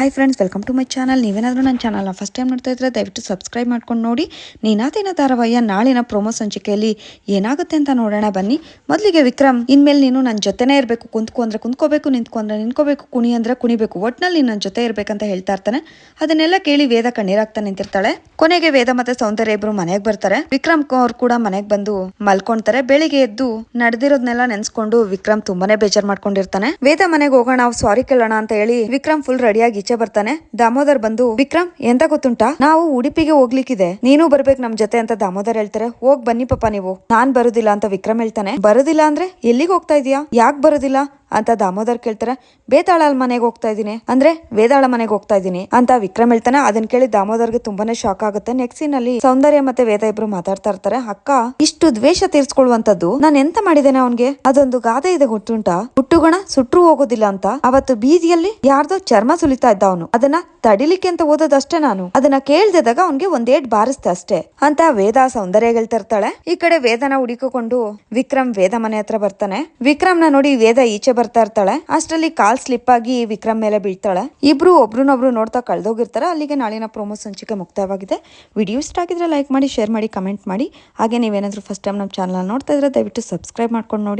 Hi friends welcome to my channel ನೀವೇನಾದರೂ ನನ್ನ ಚಾನಲ್ನ ಫಸ್ಟ್ ಟೈಮ್ ನೋಡ್ತಾ ಇದ್ರೆ ದಯವಿಟ್ಟು ಸಬ್ಸ್ಕ್ರೈಬ್ ಮಾಡ್ಕೊಂಡು ನೋಡಿ. ನೀನಾತೇನ ಧಾರಾವಾಹಿಯ ನಾಳಿನ ಪ್ರೊಮೋ ಸಂಚಿಕೆಯಲ್ಲಿ ಏನಾಗುತ್ತೆ ಅಂತ ನೋಡೋಣ, ಬನ್ನಿ. ಮೊದಲಿಗೆ ವಿಕ್ರಮ್, ಇನ್ಮೇಲೆ ನೀನು ನನ್ನ ಜೊತೆನೇ ಇರಬೇಕು. ಕುಂತ್ಕೊ ಅಂದರೆ ಕುಂತ್ಕೋಬೇಕು, ನಿಂತ್ಕೊ ಅಂದರೆ ನಿಂತ್ಕೋಬೇಕು, ಕುಣಿ ಅಂದ್ರೆ ಕುಣಿಬೇಕು. ಒಟ್ಟಿನಲ್ಲಿ ನನ್ನ ಜೊತೆ ಇರಬೇಕಂತ ಹೇಳ್ತಾ ಇರ್ತಾನೆ. ಅದನ್ನೆಲ್ಲ ಕೇಳಿ ವೇದ ಕಣ್ಣೀರಾಗ್ತಾ ನಿಂತಿರ್ತಾಳೆ. ಕೊನೆಗೆ ವೇದ ಮತ್ತೆ ಸೌಂದರ್ಯ ಇಬ್ರು ಮನೆಗೆ ಬರ್ತಾರೆ. ವಿಕ್ರಮ್ ಅವ್ರು ಕೂಡ ಮನೆಗೆ ಬಂದು ಮಲ್ಕೊಂತಾರೆ. ಬೆಳಿಗ್ಗೆ ಎದ್ದು ನಡೆದಿರೋದ್ನೆಲ್ಲ ನೆನ್ಸ್ಕೊಂಡು ವಿಕ್ರಮ್ ತುಂಬಾನೇ ಬೇಜಾರ್ ಮಾಡ್ಕೊಂಡಿರ್ತಾನೆ. ವೇದ ಮನೆಗೆ ಹೋಗೋಣ ಸಾರಿ ಕೇಳೋಣ ಅಂತ ಹೇಳಿ ವಿಕ್ರಮ್ ಫುಲ್ ರೆಡಿಯಾಗಿ ಈಚೆ ಬರ್ತಾನೆ. ದಾಮೋದರ್ ಬಂದು, ವಿಕ್ರಮ್, ಎಂತ ಗೊತ್ತುಂಟಾ? ನಾವು ಉಡುಪಿಗೆ ಹೋಗ್ಲಿಕ್ಕಿದೆ. ನೀನು ಬರ್ಬೇಕು ನಮ್ ಜೊತೆ ಅಂತ ದಾಮೋದರ್ ಹೇಳ್ತಾರೆ. ಹೋಗ್ ಬನ್ನಿ ಪಪ್ಪ ನೀವು. ನಾನ್ ಬರುದಿಲ್ಲ ಅಂತ ವಿಕ್ರಮ್ ಹೇಳ್ತಾನೆ. ಬರುದಿಲ್ಲ ಅಂದ್ರೆ ಎಲ್ಲಿಗೆ ಹೋಗ್ತಾ ಇದೀಯಾ? ಯಾಕೆ ಬರುದಿಲ್ಲ? ಅಂತ ದಾಮೋದರ್ ಕೇಳ್ತಾರೆ ಬೇತಾಳಲ್ ಮನೆಗೆ ಹೋಗ್ತಾ ಇದೀನಿ ಅಂದ್ರೆ ವೇದಾಳ ಮನೆಗೆ ಹೋಗ್ತಾ ಇದೀನಿ ಅಂತ ವಿಕ್ರಮ್ ಹೇಳ್ತಾನೆ. ಅದನ್ನ ಕೇಳಿ ದಾಮೋದರ್ಗೆ ತುಂಬಾನೇ ಶಾಕ್ ಆಗುತ್ತೆ. ನೆಕ್ಸ್ಟ್ ಸೀನ್ ಅಲ್ಲಿ ಸೌಂದರ್ಯ ಮತ್ತೆ ವೇದ ಇಬ್ರು ಮಾತಾಡ್ತಾ ಇರ್ತಾರೆ. ಅಕ್ಕ, ಇಷ್ಟು ದ್ವೇಷ ತೀರ್ಸ್ಕೊಳ್ಳುವಂತದ್ದು ನಾನು ಎಂತ ಮಾಡಿದ್ದೇನೆ ಅವನ್ಗೆ? ಅದೊಂದು ಗಾದೆ ಇದೆ ಗೊತ್ತುಂಟಾ? ಹುಟ್ಟುಗಣ ಸುಟ್ರು ಹೋಗೋದಿಲ್ಲ ಅಂತ? ಅವತ್ತು ಬೀದಿಯಲ್ಲಿ ಯಾರ್ದೋ ಚರ್ಮ ಸುಲಿತಾ ಇದ್ದ ಅವನು. ಅದನ್ನ ತಡಿಲಿಕ್ಕೆ ಅಂತ ಓದೋದಷ್ಟೇ ನಾನು. ಅದನ್ನ ಕೇಳ್ದಿದಾಗ ಅವನ್ಗೆ ಒಂದೇಟ್ ಬಾರಿಸ್ತೆ ಅಷ್ಟೇ. ಅಂತ ವೇದ ಸೌಂದರ್ಯ ಹೇಳ್ತಾ ಇರ್ತಾಳೆ. ಈ ಕಡೆ ವೇದನ ಹುಡುಕಿಕೊಂಡು ವಿಕ್ರಮ್ ವೇದ ಮನೆ ಹತ್ರ ಬರ್ತಾನೆ. ವಿಕ್ರಮ್ನ ನೋಡಿ ವೇದ ಈಚೆ ಬರ್ತಾ ಇರ್ತಾಳೆ. ಅಷ್ಟರಲ್ಲಿ ಕಾಲ್ ಸ್ಲಿಪ್ ಆಗಿ ವಿಕ್ರಮ್ ಮೇಲೆ ಬೀಳ್ತಾಳೆ. ಇಬ್ರು ಒಬ್ರನ್ನೊಬ್ರು ನೋಡ್ತಾ ಕಳ್ದೋಗಿರ್ತಾರೆ. ಅಲ್ಲಿಗೆ ನಾಳಿನ ಪ್ರೊಮೋ ಸಂಚಿಕೆ ಮುಕ್ತಾಯವಾಗಿದೆ ವಿಡಿಯೋ ಇಷ್ಟ ಆಗಿದ್ರೆ ಲೈಕ್ ಮಾಡಿ ಶೇರ್ ಮಾಡಿ ಕಮೆಂಟ್ ಮಾಡಿ. ಹಾಗೆ ನೀವೇನಾದ್ರೂ ಫಸ್ಟ್ ಟೈಮ್ ನಮ್ಮ ಚಾನಲ್ ನೋಡ್ತಾ ಇದ್ರೆ ದಯವಿಟ್ಟು ಸಬ್ಸ್ಕ್ರೈಬ್ ಮಾಡ್ಕೊಂಡು ನೋಡಿ.